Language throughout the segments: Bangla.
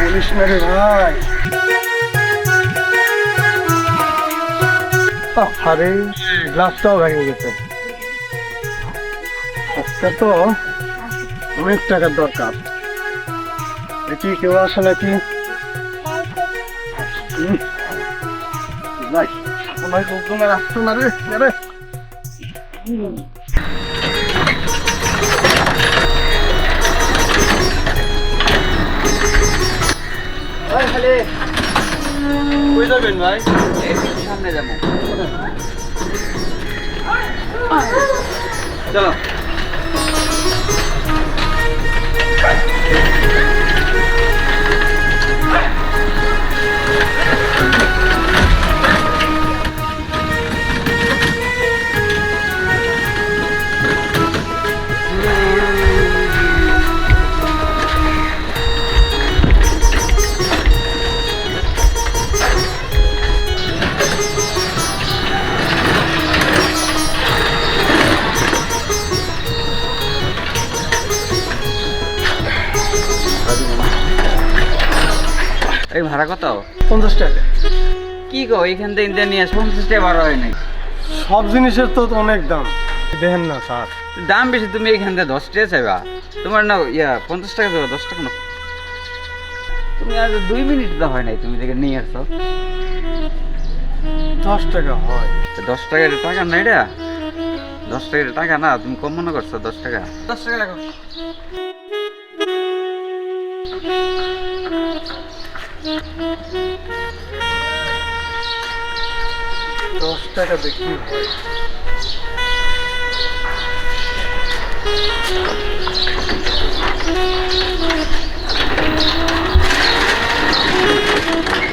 বলিস রে ভাই আরে গ্লাসটাও ভেঙে গেছে তো অনেক টাকার দরকার দেখি কেউ আসে নাকি। ভাই আমার লোকজনের আসতো না রে কই যাবেন ভাই? সামনে যাব। চলো। ভাড়া কত? পঞ্চাশ টাকা। কি গো এখান থেকে ইন্ডিয়া নিয়ে পঞ্চাশ টাকা ভাড়া হয় নাই সব জিনিসের তো অনেক দাম। দেখেন না স্যার। দাম বেশি তুমি এখান থেকে দশ টাকা চাইবা। তোমার না ইয়া পঞ্চাশ টাকা দেবো দশ টাকা না তুমি আর দুই মিনিট তো হয় নাই তুমি দেখে নিয়ে আসছো দশ টাকা হয়। দশ টাকার টাকা নাই রে দশ টাকার টাকা না তুমি কম মনে করছ দশ টাকা? দশ টাকা রাখো। দশ টাকা দেখি। হয়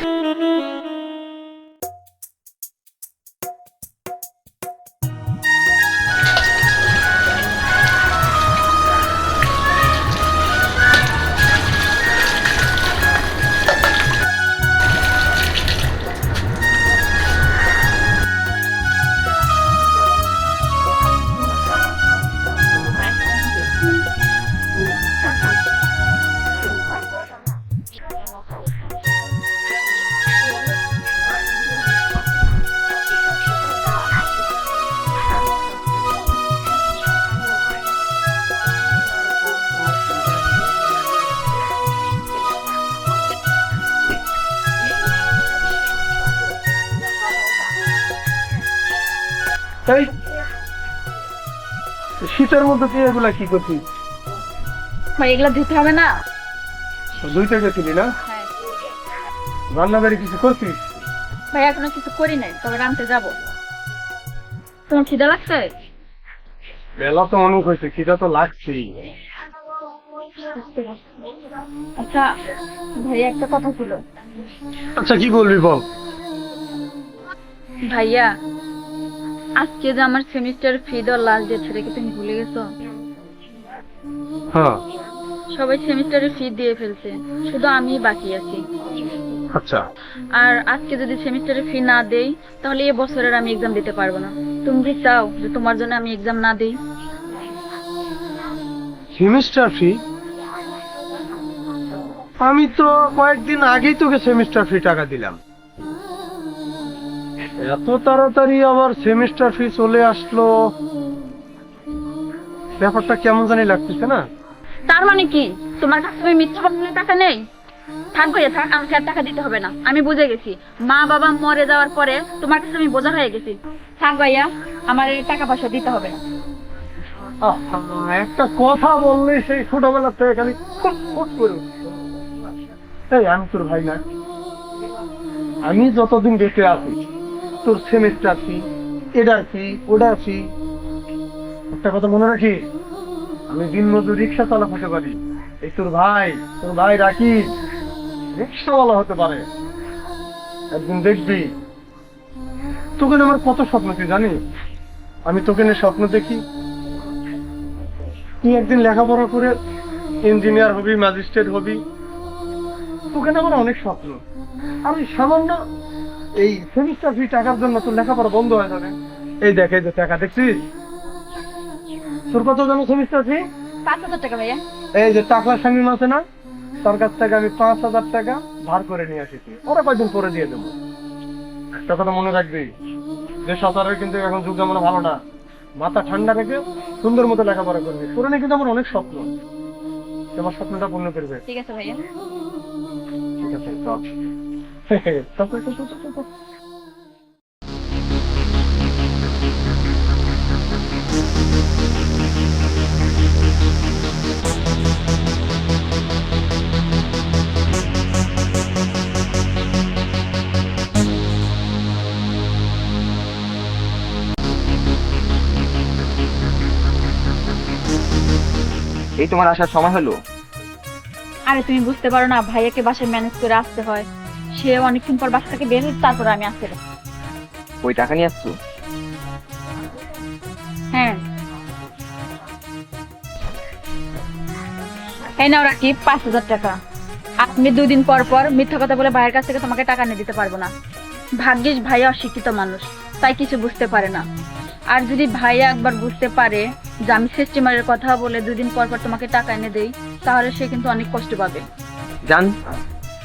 তাই? শীতের মধ্যে তুই এগুলা কি করছিস ভাই এগুলা দিতে হবে না। দুই টাকা ছিলি না? হ্যাঁ। রান্নাবাড়ি কিছু করছিস? ভাই এখনও কিছু করি নাই তবে রানতে যাব। তোমার খিদা লাগছে? বেলা তো অনেক হয়েছে খিদা তো লাগছেই। আচ্ছা ভাই একটা কথা ছিল আচ্ছা কি বলবি বল? ভাইয়া আজকে যে আমার সেমিস্টার ফি দেওয়ার লাস্ট ডেট সেটা কি তুমি ভুলে গেছো? হ্যাঁ। সবাই সেমিস্টারের ফি দিয়ে ফেলছে শুধু আমি বাকি আছি। আচ্ছা। আর আজকে যদি সেমিস্টারের ফি না দেই তাহলে এ বছরের আমি এক্সাম দিতে পারব না। তুমি কি চাও যে তোমার জন্য আমি এক্সাম না দেই? সেমিস্টার ফি আমি তো কয়েকদিন আগেই তোকে সেমিস্টার ফি টাকা দিলাম। এত তাড়াতাড়ি আবার সেমিস্টার ফি চলে আসলো। ব্যাপারটা কেমন জানি লাগতেছে না। তার মানে কি? তোমার কাছে তুমি মিথ্যা বলে টাকা নেই? থাক ভাইয়া থাক আমাকে আর টাকা দিতে হবে না। আমি বুঝে গেছি। মা বাবা মরে যাওয়ার পরে তোমার কাছে আমি বোঝা হয়ে গেছি। থাক ভাইয়া আমার এই টাকা পয়সা দিতে হবে। না একটা কথা বললে সেই ছোটবেলা থেকে খালি এই আমি তোর ভাই না আমি যতদিন বেঁচে আছি তোর সেমিস্টার ফি এটার ফি ওটার ফি একটা কথা মনে রাখিস? আমি দিন মজুর রিক্সা চালা হতে পারি। এই তোর ভাই তোর ভাই রাখিস রিক্সাওয়ালা হতে পারে। একদিন দেখবি। তোকে আমার কত স্বপ্ন, তুই জানিস? আমি তোকে নিয়ে স্বপ্ন দেখি। তুই একদিন লেখাপড়া করে ইঞ্জিনিয়ার হবি ম্যাজিস্ট্রেট হবি। তোকে আমার অনেক স্বপ্ন। আমি সামান্য এই সেমিস্টার ফি টাকার জন্য তোর লেখাপড়া বন্ধ হয়ে যাবে। এই দেখ এই যে টাকা দেখছিস তোর কত জন সেমিস্টার আছে পাঁচ হাজার টাকা ভাইয়া। এই যে টাকা স্বামীম আছে না তোর কাছ থেকে আমি পাঁচ হাজার টাকা ধার করে নিয়ে আসিছি। ওরা কয়দিন পরে দিয়ে দেবো? একটা কথা মনে রাখবি যে সতারের কিন্তু এখন যুগ যেমন ভালো না মাথা ঠান্ডা রেখে সুন্দর মতো লেখাপড়া করবে। তোর নিয়ে কিন্তু আমার অনেক স্বপ্ন। তোমার স্বপ্নটা পূর্ণ করবে। ঠিক আছে ভাইয়া। ঠিক আছে এই তোমার আসার সময় হলো? আরে তুমি বুঝতে পারো না, ভাইয়াকে বাসায় ম্যানেজ করে আসতে হয়। সে অনেকক্ষণ পর বাসা থেকে বের হচ্ছে তারপরে আমি আসতে ওই টাকা নিয়ে আসছো? হ্যাঁ। এই নাও রাখি পাঁচ হাজার টাকা। আপনি দুই দিন পর পর মিথ্যা কথা বলে ভাইয়ের কাছ থেকে তোমাকে টাকা নিয়ে দিতে পারব না। ভাগ্যিস ভাইয়া অশিক্ষিত মানুষ তাই কিছু বুঝতে পারে না। আর যদি ভাইয়া একবার বুঝতে পারে যে আমি সিস্টেমারের কথা বলে দুদিন পর পর তোমাকে টাকা এনে দেই তাহলে সে কিন্তু অনেক কষ্ট পাবে। জান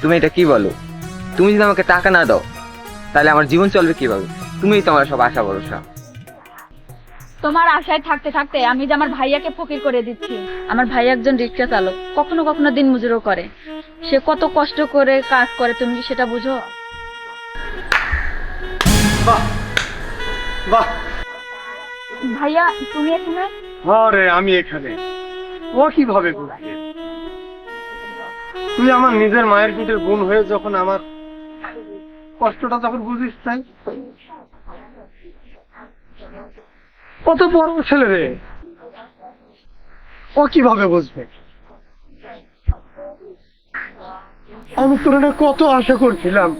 তুমি এটা কি বলো? তুমি যদি আমাকে টাকা না দাও তাহলে আমার জীবন চলবে কীভাবে? তুমিই তো আমার সব আশা ভরসা। তোমার আশায় থাকতে থাকতে আমি যে আমার ভাইয়াকে ফকির করে দিচ্ছি। আমার ভাই একজন রিক্সা চালক কখনো কখনো দিন মজুরও করে। সে কত কষ্ট করে কাজ করে তুমি কি সেটা বুঝো? বাহ বাহ। ভাইয়া তুমি এখানে? আরে আমি এখানে। ও কীভাবে বুঝবে? তুই আমার নিজের মায়ের পিঠের বোন হয়ে যখন আমার কষ্টটা যখন বুঝিস তাই কত বড় ছেলে রে। ও কীভাবে বুঝবে? আমি তোর কত আশা করছিলাম।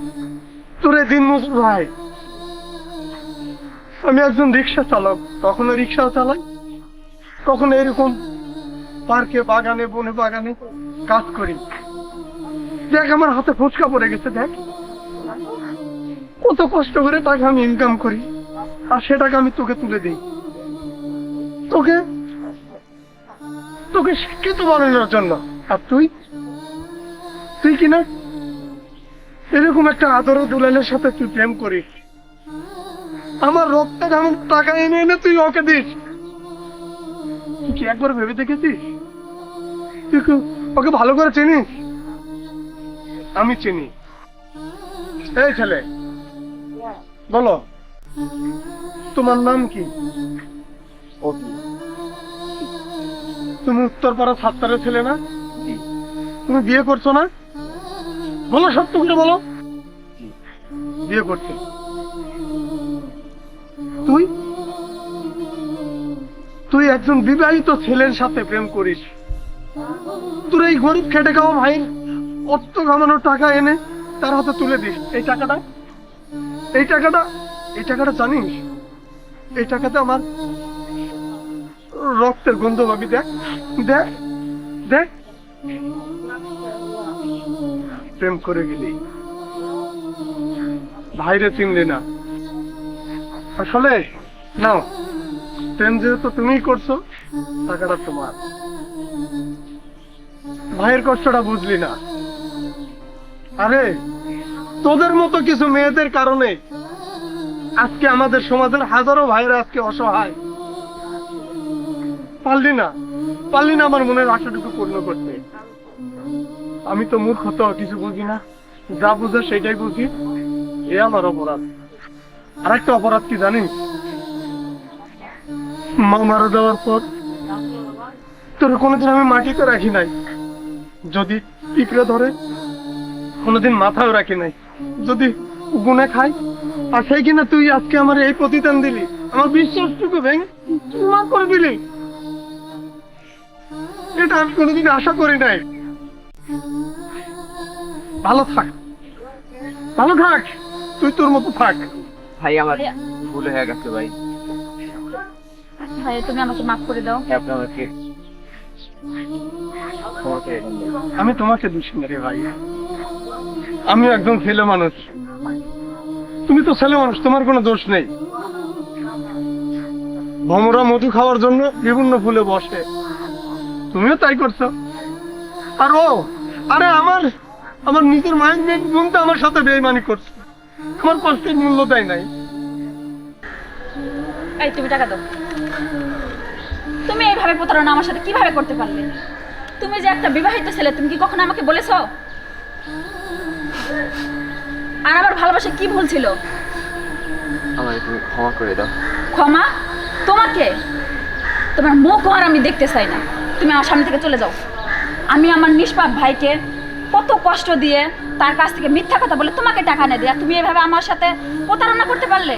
তোরে দিন মজুর ভাই। আমি একজন রিক্সা চালক। কখনো রিক্সাও চালাই, কখনো এরকম পার্কে, বাগানে, বনে বাগানে কাজ করি। দেখ, আমার হাতে ফুচকা পড়ে গেছে, দেখ। কত কষ্ট করে টাকা আমি ইনকাম করি, আর সে টাকা আমি তোকে তুলে দিই। তোকে তোকে শিক্ষিত বানানোর জন্য। আর তুই? তুই কিনা এরকম একটা আদর দুলালের সাথে তুই প্রেম করিস। আমার রক্তের আমার টাকা এনে এনে তুই ওকে দিস। তুই কি একবার ভেবে দেখেছিস? তুই ওকে ভালো করে চিনিস? আমি চিনি। এই ছেলে। বলো তোমার নাম কি? তুমি উত্তরপাড়া ছাত্রের ছেলে না? তুমি বিয়ে করছ না? বলো সত্য করে বলো। বিয়ে করছে। তুই? তুই একজন বিবাহিত ছেলের সাথে প্রেম করিস। তোর এই গরিব খেটে খাওয়া ভাই অর্থ কামানোর টাকা এনে তার হাতে তুলে দিস। এই টাকাটা এই টাকাটা এই টাকাটা জানিস? এই টাকাতে আমার রক্তের গন্ধ পাবি দেখ দেখ দেখ। প্রেম করে গেলি। ভাইরে চিনলি না। আসলে, নাও, প্রেম যেহেতু তুমিই করছ, টাকাটা তোমার। ভাইয়ের কষ্টটা বুঝলি না। আরে তোদের মতো কিছু মেয়েদের কারণে আজকে আমাদের সমাজের হাজারো ভাইরা আজকে অসহায়। পারলি না পারলি না আমার মনের আশাটুকু পূর্ণ করতে। আমি তো মূর্খ তো, কিছু বুঝি না। যা বুঝে সেটাই বুঝি। এ আমার অপরাধ। আর একটা অপরাধ কি জানিস? মা মারা যাওয়ার পর তোর কোনোদিন আমি মাটিতে রাখি নাই। যদি পিঁপড়ে ধরে, কোনোদিন মাথাও রাখি নাই। যদি গুনে খাই আর সেই কিনা তুই আজকে আমার এই প্রতিদান দিলি আমার বিশ্বাসটুকু ভেঙে চুরমা করে দিলি। এটা আমি কোনোদিন আশা করি নাই। ভালো থাক। ভালো থাক। তুই তোর মতো থাক। ভাই আমার ভুল হয়ে গেছে ভাই। ভাইয়া তুমি আমাকে মাফ করে দাও। আপনি আমাকে ক্ষমা করে দিন ভাই। আমি তোমাকে রে ভাই। আমি একজন ছেলে মানুষ। তুমি তো ছেলে মানুষ, তোমার কোনো দোষ নেই। ভমরা মধু খাওয়ার জন্য বিভিন্ন ফুলে বসে। তুমিও তাই করছ। আর ও, আরে আমার আমার নিজের মায়ের মেয়ে বোন তো আমার সাথে বেইমানি করছে, আমার কষ্টের মূল্য দেয় নাই। এই তুমি টাকা দাও। তুমি এইভাবে প্রতারণা আমার সাথে কীভাবে করতে পারলে? তুমি যে একটা বিবাহিত ছেলে, তুমি কি কখনো আমাকে বলেছ? আর আমার ভালোবাসা কি ভুল ছিল? আমাকে তুমি ক্ষমা করে দাও। ক্ষমা? তোমাকে? তোমার মুখ আর আমি দেখতে চাই না। তুমি আমার সামনে থেকে চলে যাও। আমি আমার নিষ্পাপ ভাইকে কত কষ্ট দিয়ে তার কাছ থেকে মিথ্যা কথা বলে তোমাকে টাকা এনে দেয়া তুমি এভাবে আমার সাথে প্রতারণা করতে পারলে?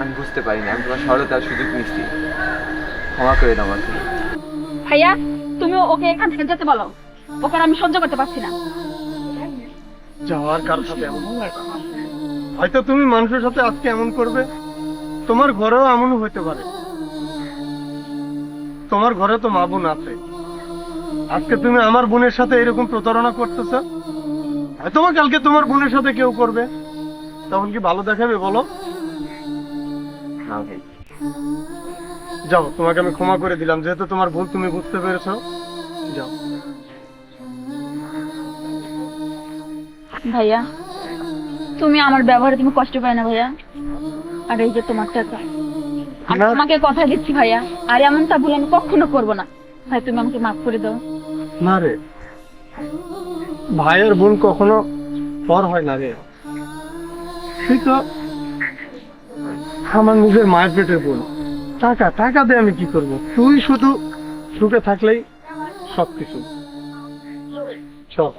আমি বুঝতে পারিনি আমি তোমার সরলতার সুযোগ নিচ্ছি। ক্ষমা করে দাও আমাকে। ভাইয়া তুমি ওকে এখান থেকে যেতে বলো। ওকে আর আমি সহ্য করতে পারছি না। যাওয়ার কার সাথে এমন হয়তো তুমি মানুষের সাথে আজকে এমন করবে। তোমার ঘরেও এমনও হতে পারে। তোমার ঘরে তো মা বোন আছে। আজকে তুমি আমার বোনের সাথে এরকম প্রতারণা করতেছ? হয়তো বা কালকে তোমার বোনের সাথে কেউ করবে। তখন কি ভালো দেখাবে বলো? যাও তোমাকে আমি ক্ষমা করে দিলাম। যেহেতু তোমার ভুল তুমি বুঝতে পেরেছ। যাও। ভাইয়া তুমি আমার ব্যবহারে তুমি কষ্ট পাই না ভাইয়া। আর এই যে তোমার টাকা না। তোমাকে কথা দিচ্ছি ভাইয়া। আর এমনটা ভুল আমি কখনো করব না। ভাই তুমি আমাকে মাফ করে দাও। না রে। ভাইয়ের বোন কখনো পর হয় না রে। তুই তো আমার নিজের মায়ের পেটের বোন টাকা টাকা দিয়ে আমি কি করব? তুই শুধু সুখে থাকলেই সবকিছু। চল।